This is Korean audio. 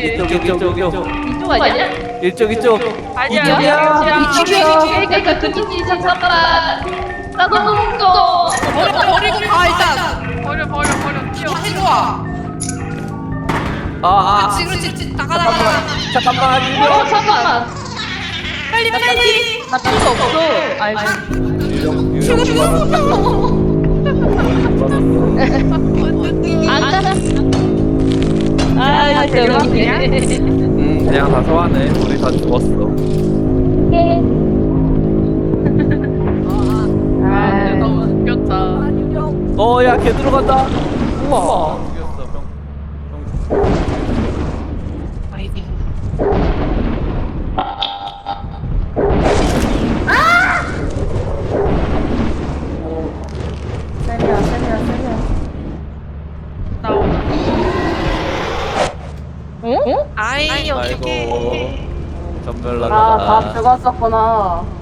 이쪽 이쪽 이쪽 이쪽 아니야? 이쪽 이쪽 아니야. 이쪽이야. 이쪽이야. 그러니까 그쪽이 잠깐만. 나 너무 무서워. 버려 버리고 가 일단. 버려 버려 버려. 뛰어. 해줘와. 아아 그렇지 그렇지. 나가 나가 나가. 잠깐만 어 잠깐만. 빨리 빨리. 나 필요 없어. 알지. 유령 유령 안 아, 대박이네. 음 그냥 다 소환해 우리 다 죽었어. 아, 너무 웃겼다. 어야 걔 들어간다. 우와 아이 아이고. 전멸 아, 다 날라가 죽었었구나.